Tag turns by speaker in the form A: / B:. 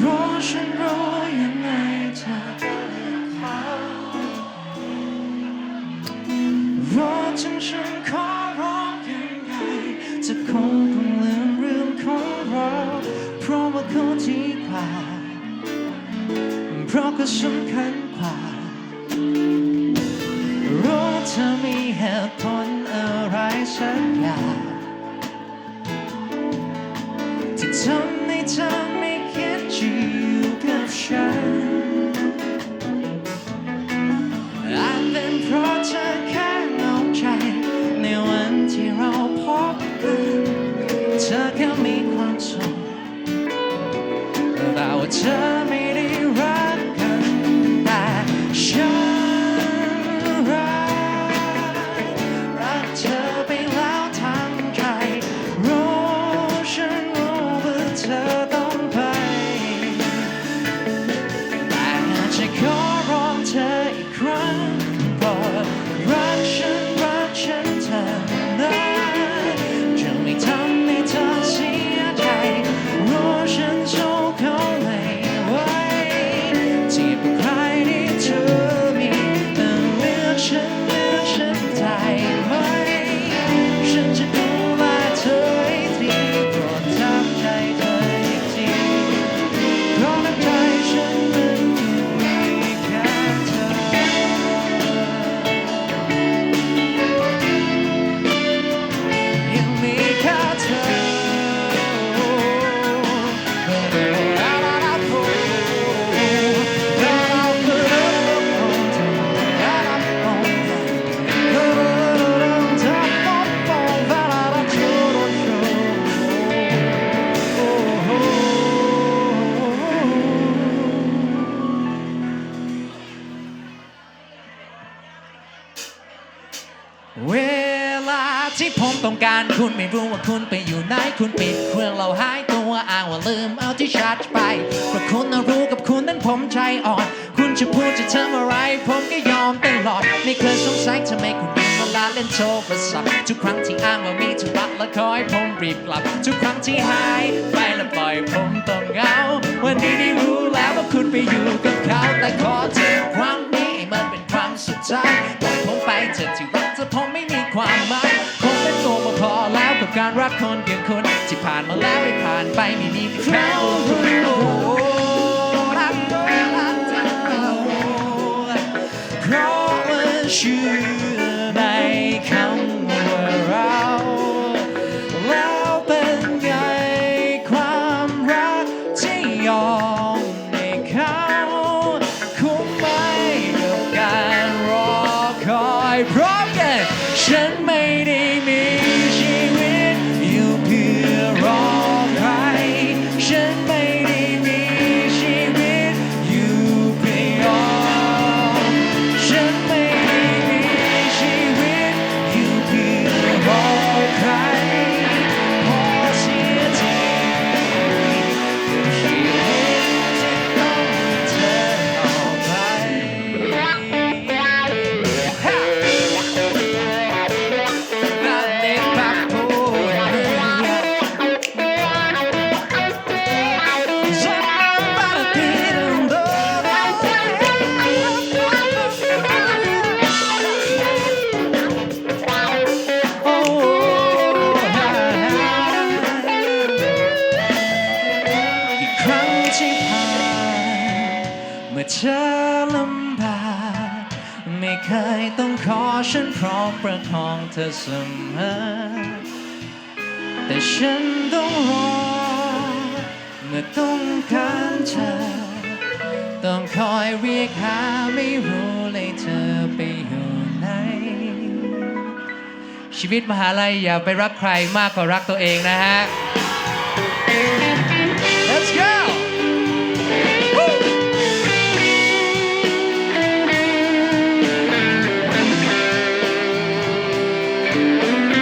A: รู้ฉันรู้ยังไงเธอเขารู้ถึงฉันขอร้องยังไงจะคงคงลืมเรื่องของเราเพราะว่าเขาที่กว่าเพราะก็สำคัญกว่ารู้เธอมีเหตุผลอะไรสักอยาที่ทำในใจ เธอไม่ เวลาที่ผมต้องการคุณไม่รู้ว่าคุณไปอยู่ไหนคุณปิดเครื่องเราหายตัวอ้างว่าลืมเอาที่ชาร์จไปเพราะคุณน่ะรู้กับคุณนั้นผมใจอ่อน คุณจะพูดจะทำอะไร ผมก็ยอมตลอด ไม่เคยสงสัยทำไมคุณมีเวลาเล่นโทรศัพท์ทุกครั้งที่อ้างว่ามีธุระและคอยผมรีบกลับ ทุกครั้งที่หายไปแล้วปล่อยผมต้องเหงา วันนี้ได้รู้แล้วว่าคุณไปอยู่กับเขาแต่านมาแล้วไม่ผ่านไปไม่มีใครรู้รักรักเธอเพราะว่าเชื่อในคำว่าเรา แล้วเป็นไงความรักที่ยอม ลำบากไม่เคยต้องขอฉันพร้อมประคองเธอเสมอ แต่ฉันต้องรอเมื่อต้องการเธอ ต้องคอยเรียกหาไม่รู้เลยเธอไปอยู่ไหน ชีวิตมหาลัยอย่าไปรักใครมากกว่ารักตัวเองนะฮะ